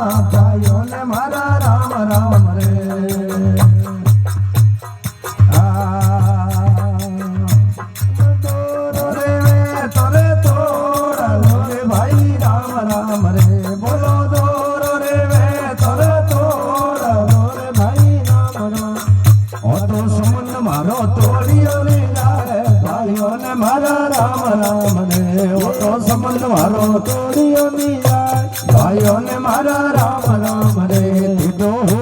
મારા રામ રામ ને જાય ભાઈઓને મારા રામ રામ રે. ઓ તો સંબંધ મારો તોડિયો ની જાય ભાઈઓને મારા રામ રામ રે. દીધો હો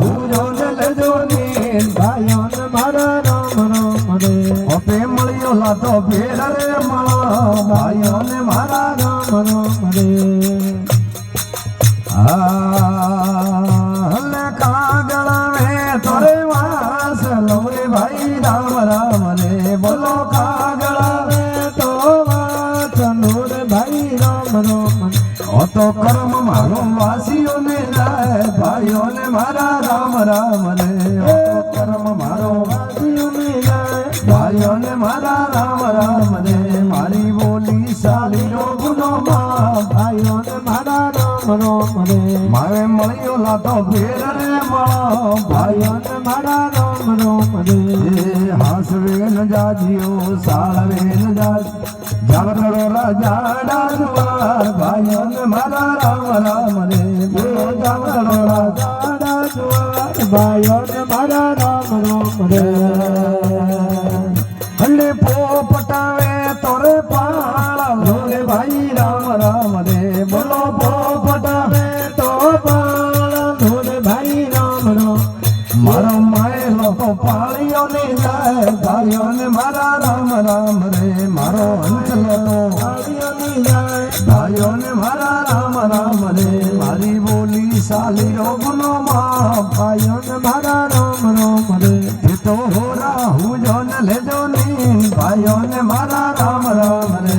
હું જો ને લેજો ને ભાઈઓને મારા રામ રામ રે. ઓપે મળ્યો લાતો ફેર રે મળો. ભાઈઓને મારા રામ રામ રે. હલે કર્મ મારો વાસીઓને જાય ભાઈઓને મારા રામ રામ રે કર્મ મારો વાસીઓને જાય ભાઈઓને મારા રામ રામ રે મારી બોલી સાલી નો ગુનો માં ભાઈઓને મારા રામ રામ રે મારે મળ્યો લાતો ભેર રે મળો ભાઈઓને મારા રામ રામ રે હાસવે ન જાજીઓ સાળવે ન જાજ ભાઈ જાય ભાઈઓ ને મારા રામ રામ રે, મારો અંત તો પાળીઓ ને જાય ભાઈઓ ને મારા રામ રામ રે, મારી બોલી સાલી રો ગુનો માં ભાઈઓ ને મારા રામ રામ રે એ તો હોરા હું જો ને લેજો ની ભાઈઓ ને મારા રામ રામ રે.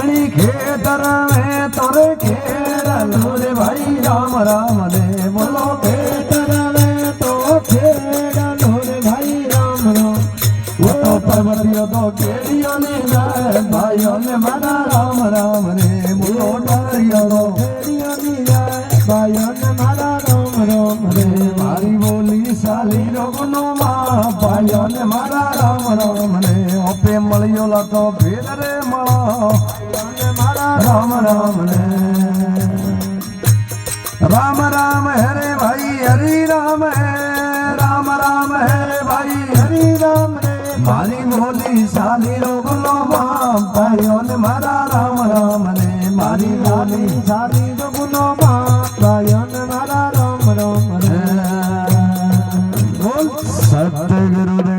અણી ખેતર મે, તોરે ખેડલો રે ભાઈ રામ રામ ઓ તો કેડીઓ ને જાય ભાઈઓ ને મારા રામ રામ રે. બોલો તો કેડીઓ ને જાય ભાઈઓ ને મારા રામ રામ રે. મારી બોલી સાલી રોગનો માં ભાઈઓ ને મારા રામ રામ રે. ઓપે મળ્યો લતો ભેદ રે મળો મારા રામ રામ રે. રામ રામ હરે ભાઈ, હરી રામ હે. રામ રામ હરે ભાઈ, હરી રામ રે. મારી બોલી સાલી રોગનો બાપ ભાઈઓ ને મારા રામ રામ રે મારી બોલી સાલી રોગનો બાપ ભાઈઓ ને મારા રામ રામ રે બોલ. સતગુરુદેવ